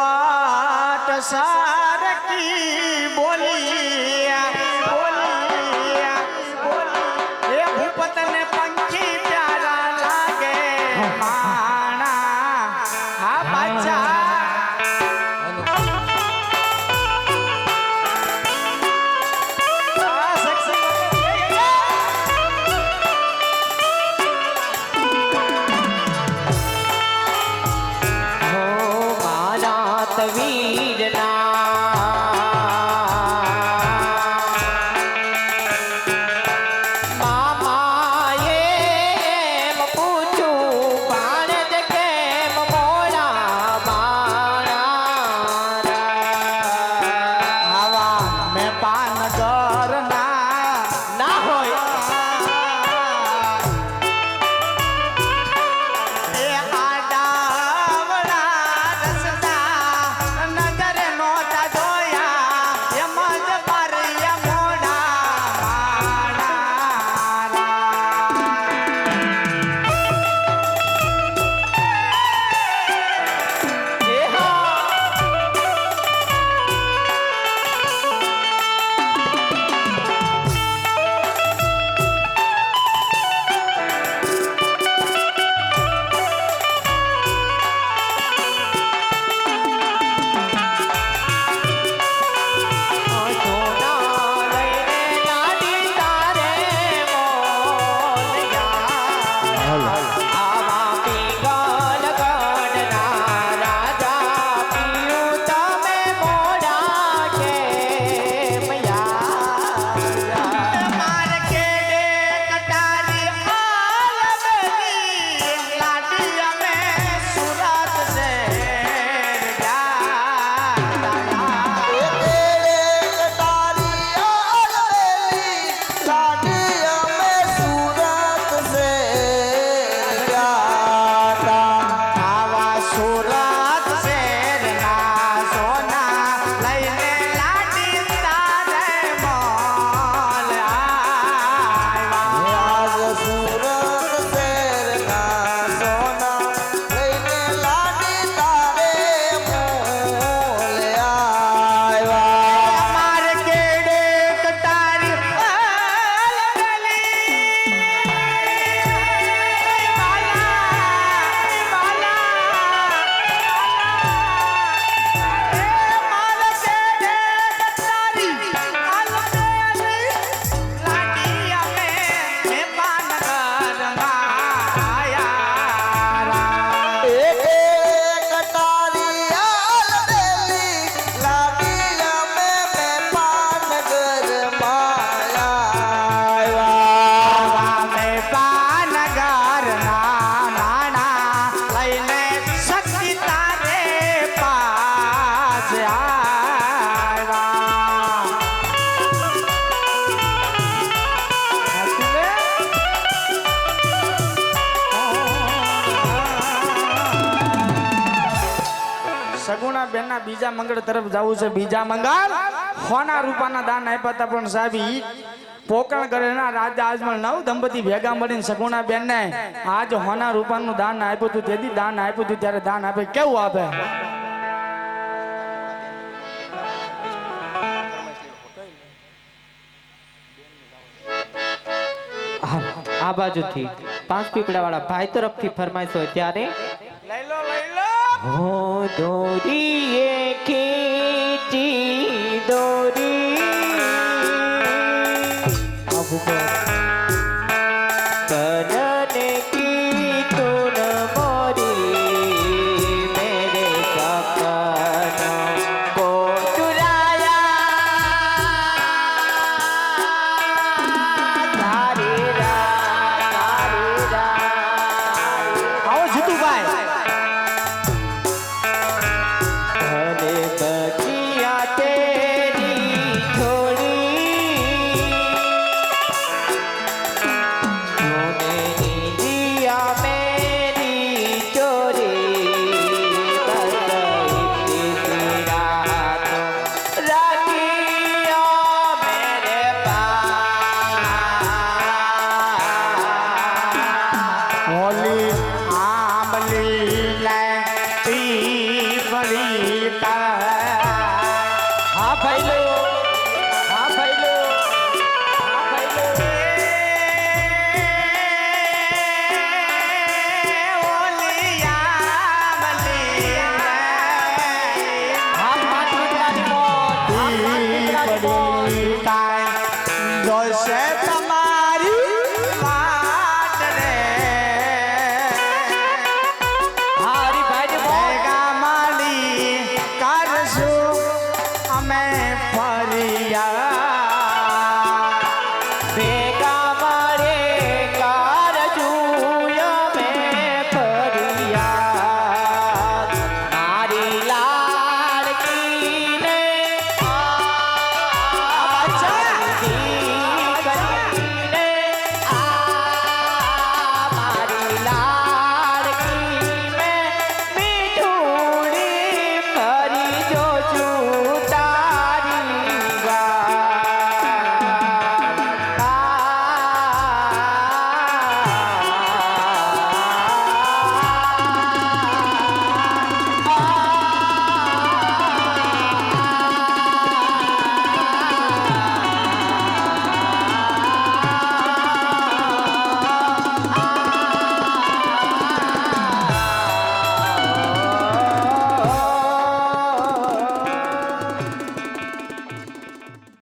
પોપટ સારકી બોલિયા સગુણા બેનના બીજા મંગળ તરફ જવું છે. બીજા મંગળ? હોના રૂપાના દાન આપ્યા હતા પણ સાહેબ પોકણ કરેના રાજા આજમલ નવ દંપતી ભેગા મળીને સગુણા બેન ને આજ હોના રૂપાનું દાન આપ્યું હતું. તેથી દાન આપ્યું હતું ત્યારે દાન આપે. કેવું આપે? આ બાજુથી પાંચ પીપળા વાળા ભાઈ તરફથી ફરમાઈશ હોય ત્યારે 도리의 기지도리